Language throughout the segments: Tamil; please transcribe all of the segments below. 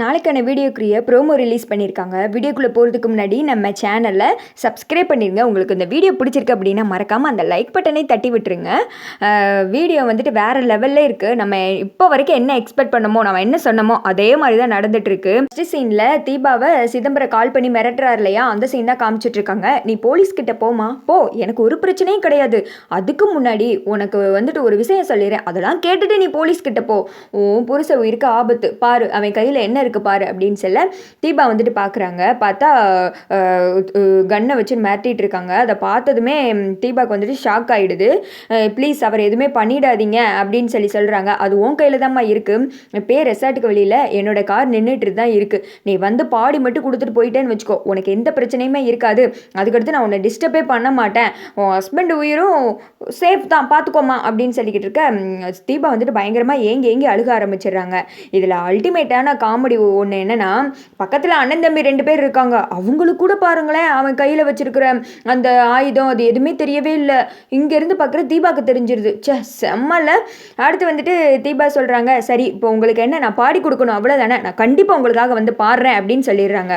நாளைக்கான வீடியோக்குரிய ப்ரோமோ ரிலீஸ் பண்ணியிருக்காங்க. வீடியோக்குள்ளே போகிறதுக்கு முன்னாடி நம்ம சேனலை சப்ஸ்கிரைப் பண்ணிடுங்க உங்களுக்கு இந்த வீடியோ பிடிச்சிருக்கு அப்படின்னா மறக்காமல் அந்த லைக் பட்டனை தட்டி விட்டுருங்க. வீடியோ வந்துட்டு வேறு லெவலில் இருக்குது நம்ம இப்போ வரைக்கும் என்ன எக்ஸ்பெக்ட் பண்ணமோ நம்ம என்ன சொன்னமோ அதே மாதிரி தான் நடந்துட்டுருக்கு ஃபஸ்ட்டு சீனில் தீபாவை சிதம்பரம் கால் பண்ணி மிரட்டுறாரு இல்லையா? அந்த சீன் தான் காமிச்சிட்ருக்காங்க நீ போலீஸ்கிட்ட போமா போ எனக்கு ஒரு பிரச்சனையும் கிடையாது. அதுக்கு முன்னாடி உனக்கு வந்துட்டு ஒரு விஷயம் சொல்லிடுறேன். அதெல்லாம் கேட்டுட்டு நீ போலீஸ்கிட்ட போ. உன் புருஷ உயிருக்கு ஆபத்து. பாரு அவன் கையில் என்ன இருக்கு பாரு அப்படின்னு சொல்ல தீபா வந்துட்டு பார்க்குறாங்க பார்த்தா கன்னை வச்சு மிரட்டிகிட்டு இருக்காங்க. அதை பார்த்ததுமே தீபாவுக்கு தீபாக்கு வந்துட்டு ஷாக் ஆகிடுது ப்ளீஸ் அவர் எதுவுமே பண்ணிடாதீங்க அப்படின்னு சொல்லி சொல்கிறாங்க அது உன் கையில் தான்மா இருக்குது பே ரெசார்ட்டுக்கு வெளியில் என்னோட கார் நின்றுட்டு தான் இருக்குது நீ வந்து பாடி மட்டும் கொடுத்துட்டு போயிட்டேன்னு வச்சுக்கோ. உனக்கு எந்த பிரச்சனையுமே இருக்காது. அதுக்கடுத்து நான் உன்னை டிஸ்டர்பே பண்ண மாட்டேன். உன் ஹஸ்பண்ட் உயிரும் சேஃப் தான். பார்த்துக்கோமா அப்படின்னு சொல்லிக்கிட்டு இருக்க தீபா வந்துட்டு பயங்கரமாக ஏங்கி ஏங்கி அழுக ஆரம்பிச்சிடுறாங்க. இதில் அல்டிமேட்டான காமெடி ஒன்று என்னென்னா பக்கத்தில் அண்ணன் தம்பி ரெண்டு பேர் இருக்காங்க. அவங்களுக்கு கூட பாருங்களேன் அவன் கையில் வச்சிருக்கிற அந்த ஆயுதம் அது எதுவுமே தெரியவே இல்லை. இங்கேருந்து பார்க்குற தீபாவுக்கு தெரிஞ்சிருது. சே செம்மல அடுத்து வந்துட்டு தீபா சொல்கிறாங்க சரி இப்போ உங்களுக்கு என்ன நான் பாடி கொடுக்கணும் அவ்வளோதானே நான் கண்டிப்பாக உங்களுக்காக வந்து பாடுறேன் அப்படின்னு சொல்லிடுறாங்க.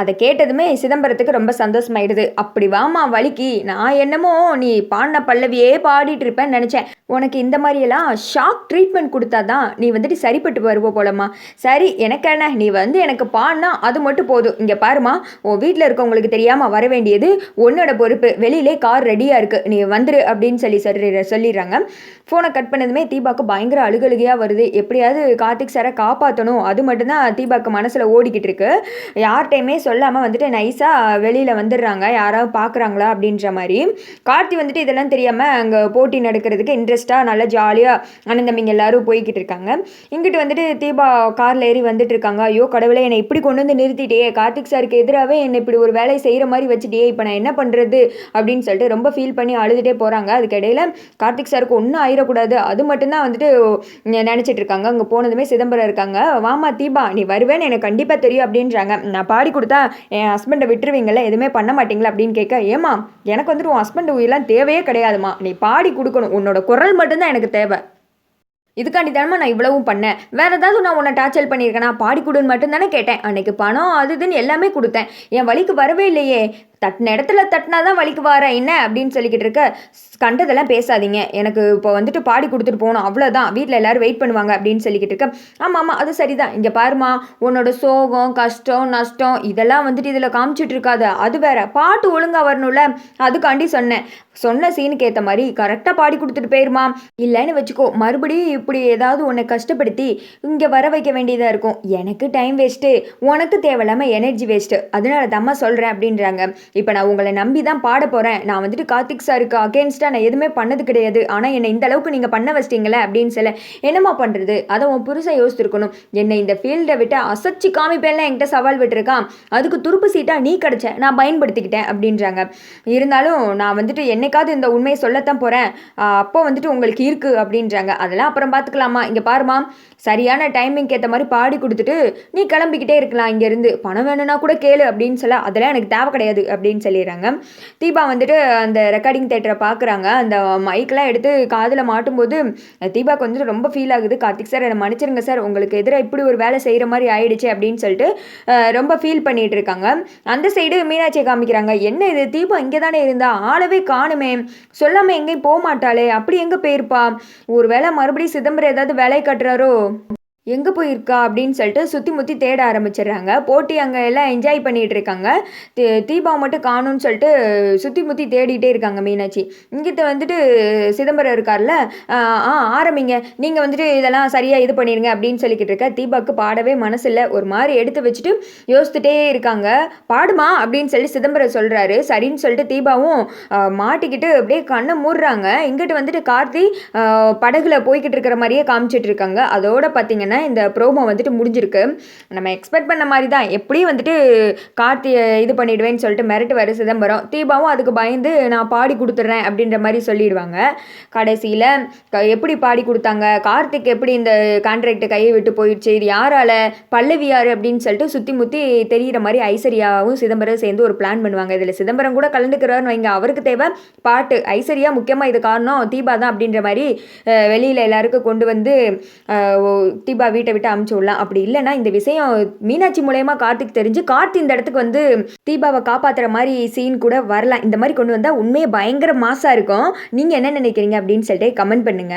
அதை கேட்டதுமே சிதம்பரத்துக்கு ரொம்ப சந்தோஷமாயிடுது. அப்படி வாமா வலிக்கு நான் என்னமோ நீ பாடின பல்லவியே பாடிட்டு இருப்பேன்னு நினச்சேன். உனக்கு இந்த மாதிரியெல்லாம் ஷாக் ட்ரீட்மெண்ட் கொடுத்தா தான் நீ வந்துட்டு சரிப்பட்டு வருவ போலம்மா. சரி எனக்கு என்ன? நீ வந்து எனக்கு பாடினா அது மட்டும் போதும். இங்கே பாருமா உன் வீட்டில் இருக்கவங்களுக்கு தெரியாமல் வர வேண்டியது உன்னோட பொறுப்பு. வெளியிலே கார் ரெடியாக இருக்குது நீ வந்துரு அப்படின்னு சொல்லி சொல்லி சொல்லிடுறாங்க. ஃபோனை கட் பண்ணதுமே தீபாக்கு பயங்கர அழுகழுகையாக வருது. எப்படியாவது கார்த்திக் சாரை காப்பாற்றணும் அது மட்டும்தான் தீபாக்கு மனசில் ஓடிக்கிட்டு இருக்கு. யார்கிட்டையுமே சொல்லாமல் வந்துட்டு நைஸாக வெளியில் வந்துடுறாங்க. யாராவது பார்க்குறாங்களா அப்படின்ற மாதிரி. கார்த்தி வந்துட்டு இதெல்லாம் தெரியாமல் அங்கே போட்டி நடக்கிறதுக்கு இன்ட்ரெஸ்ட்டாக நல்லா ஜாலியாக அனந்தமிங்க தம்பிங்க எல்லாரும் போய்கிட்டு இருக்காங்க. இங்கிட்டு வந்துட்டு தீபா காரில் ஏறி வந்துட்டு இருக்காங்க. ஐயோ கடவுளே என்னை இப்படி கொண்டு வந்து நிறுத்திட்டே. கார்த்திக் சாருக்கு எதிராகவே என்னை இப்படி ஒரு வேலையை செய்கிற மாதிரி வச்சுட்டே இப்போ நான் என்ன பண்ணுறது அப்படின்னு சொல்லிட்டு ரொம்ப ஃபீல் பண்ணி அழுதுகிட்டே போகிறாங்க அதுக்கு இடையில கார்த்திக் சாருக்கு ஒன்றும் ஆயிடக்கூடாது அது மட்டும்தான் வந்துட்டு நினச்சிட்டு இருக்காங்க. அங்கே போனதுமே சிதம்பரம் இருக்காங்க. வாமா தீபா நீ வருவேன்னு எனக்கு கண்டிப்பாக தெரியும் அப்படின்றாங்க. நான் பாடி கொடுத்து என் ஹஸ்பண்டை விட்டுருவீங்களே எதுவுமே பண்ண மாட்டீங்களா அப்படின்னு கேட்க ஏமா எனக்கு வந்துட்டு உன் ஹஸ்பண்ட் உயிரெலாம் தேவையே கிடையாதுமா நீ பாடி கொடுக்கணும். உன்னோட குரல் மட்டும்தான் எனக்கு தேவை. இதுக்காண்டி தானே நான் இவ்வளவும் பண்ணேன். வேற ஏதாவது நான் உன்னை டார்ச்சல் நான் பாடி கொடுன்னு மட்டும்தானே கேட்டேன். அன்னைக்கு பணம் அது இதுன்னு எல்லாமே கொடுத்தேன். என் வழிக்கு வரவே இல்லையே. தட்டின இடத்துல தட்டினா தான் வலிக்கு வார என்ன அப்படின்னு சொல்லிக்கிட்டு இருக்க கண்டதெல்லாம் பேசாதீங்க. எனக்கு இப்போ வந்துட்டு பாடி கொடுத்துட்டு போகணும் அவ்வளோதான் வீட்டில் எல்லோரும் வெயிட் பண்ணுவாங்க அப்படின்னு சொல்லிக்கிட்டு இருக்க. ஆமாம் ஆமாம் அது சரிதான். இங்கே பாருமா உன்னோட சோகம் கஷ்டம் நஷ்டம் இதெல்லாம் வந்துட்டு இதில் காமிச்சிட்டு இருக்காது. அது வேற. பாட்டு ஒழுங்காக வரணும்ல. அதுக்காண்டி சொன்னேன். சொன்ன சீனுக்கு ஏற்ற மாதிரி கரெக்டாக பாடி கொடுத்துட்டு போயிருமா இல்லைன்னு வச்சுக்கோ மறுபடியும் இப்படி ஏதாவது உன்னை கஷ்டப்படுத்தி இங்கே வர வைக்க வேண்டியதாக இருக்கும். எனக்கு டைம் வேஸ்ட்டு உனக்கு தேவையில்லாமல் எனர்ஜி வேஸ்ட்டு அதனால தாம்மா சொல்கிறேன் அப்படின்றாங்க. இப்போ நான் உங்களை நம்பி தான் பாட போகிறேன் நான் வந்துட்டு கார்த்திக் சாருக்கு அகேன்ஸ்டாக நான் எதுவுமே பண்ணது கிடையாது. ஆனால் என்னை இந்த அளவுக்கு நீங்கள் பண்ண வச்சிட்டீங்களே அப்படின்னு சொல்ல என்னம்மா பண்ணுறது அதை உன் புருஷன் யோசிச்சிருக்கணும் என்னை இந்த ஃபீல்டை விட்டு அசைச்சு காமிப்பேன்ல என்கிட்ட சவால் விட்டுருக்கான். அதுக்கு துருப்பு சீட்டாக நீ கிடச்ச நான் பயன்படுத்திக்கிட்டேன் அப்படின்றாங்க. இருந்தாலும் நான் வந்துட்டு என்னைக்காவது இந்த உண்மையை சொல்லத்தான் போகிறேன் அப்போ வந்துட்டு உங்களுக்கு இருக்குது அப்படின்றாங்க. அதெல்லாம் அப்புறம் பார்த்துக்கலாமா? இங்கே பாருமா சரியான டைமிங்க்கு ஏற்ற மாதிரி பாடி கொடுத்துட்டு நீ கிளம்பிக்கிட்டே இருக்கலாம் இங்கேருந்து. பணம் வேணும்னா கூட கேளு அப்படின்னு சொல்ல அதெல்லாம் எனக்கு தேவை கிடையாது அப்படின்னு சொல்லிடுறாங்க. தீபா வந்துட்டு அந்த ரெக்கார்டிங் தேட்டரை பார்க்குறாங்க அந்த மைக்கெலாம் எடுத்து காதில் மாட்டும்போது தீபாக்கு வந்துட்டு ரொம்ப ஃபீல் ஆகுது. கார்த்திக் சார் என்னை மன்னிச்சிருங்க சார் உங்களுக்கு எதிராக இப்படி ஒரு வேலை செய்கிற மாதிரி ஆயிடுச்சு அப்படின்னு சொல்லிட்டு ரொம்ப ஃபீல் பண்ணிட்டு இருக்காங்க. அந்த சைடு மீனாட்சியை காமிக்கிறாங்க. என்ன இது? தீபா இங்கே தானே இருந்தா? ஆளவே காணுமே. சொல்லாமல் எங்கேயும் போக மாட்டாளே அப்படி எங்கே போயிருப்பா? ஒரு வேளை மறுபடியும் சிதம்பரம் ஏதாவது வேலை கட்டுறாரோ? எங்கே போயிருக்கா அப்படின்னு சொல்லிட்டு சுற்றி முற்றி தேட ஆரம்பிச்சிடுறாங்க. போட்டி அங்கே எல்லாம் என்ஜாய் பண்ணிகிட்டு இருக்காங்க. தீ- தீபா மட்டும் காணும்னு சொல்லிட்டு சுற்றி முற்றி தேடிட்டே இருக்காங்க மீனாட்சி. இங்கிட்ட வந்துட்டு சிதம்பரம் இருக்கார்ல ஆ ஆரம்பிங்க. நீங்கள் வந்துட்டு இதெல்லாம் சரியாக இது பண்ணிடுங்க அப்படின்னு சொல்லிக்கிட்டு இருக்க. தீபாவுக்கு பாடவே மனசில் ஒரு மாதிரி எடுத்து வச்சுட்டு யோசிச்சுட்டே இருக்காங்க. பாடுமா அப்படின்னு சொல்லி சிதம்பரம் சொல்கிறாரு சரின்னு சொல்லிட்டு தீபாவும் மாட்டிக்கிட்டு அப்படியே கண்ணை மூடுறாங்க. இங்கிட்டு வந்துட்டு கார்த்தி படகுல போய்கிட்டு இருக்கிற மாதிரியே காமிச்சிட்டு இருக்காங்க. அதோட பார்த்தீங்கன்னா இந்த ப்ரோமோ வந்துட்டு முடிஞ்சிருக்கு. நம்ம எக்ஸ்பெக்ட் பண்ண மாதிரி தான் எப்படியும் வந்துட்டு கார்த்தியை இது பண்ணிடுவேன்னு சொல்லிட்டு மிரட்டு வர சிதம்பரம் தீபாவும் அதுக்கு பயந்து நான் பாடி கொடுத்துட்றேன் அப்படின்ற மாதிரி சொல்லிடுவாங்க. கடைசியில் எப்படி பாடி கொடுத்தாங்க? கார்த்திக் எப்படி இந்த கான்ட்ராக்டை கையை விட்டு போயிடுச்சு? இது யாரால? பல்லவியார் அப்படின்னு சொல்லிட்டு சுற்றி முற்றி தெரிகிற மாதிரி ஐஸ்வர்யாவும் சிதம்பரம் சேர்ந்து ஒரு பிளான் பண்ணுவாங்க. இதில் சிதம்பரம் கூட கலந்துக்கிறாருன்னு வைங்க. அவருக்கு தேவை பாட்டு. ஐஸ்வர்யா முக்கியமாக இது காரணம் தீபா தான் அப்படின்ற மாதிரி வெளியில் எல்லாருக்கும் கொண்டு வந்து தீபா கண்டிப்பாக வீட்டை விட்டு அமுச்சு விடலாம். அப்படி இல்லைன்னா இந்த விஷயம் மீனாட்சி மூலயமா கார்த்திக் தெரிஞ்சு கார்த்தி இந்த இடத்துக்கு வந்து தீபாவை காப்பாற்றுற மாதிரி சீன் கூட வரலாம். இந்த மாதிரி கொண்டு வந்தால் உண்மையே பயங்கர மாசாக இருக்கும். நீங்கள் என்ன நினைக்கிறீங்க அப்படின்னு சொல்லிட்டு கமெண்ட் பண்ணுங்க.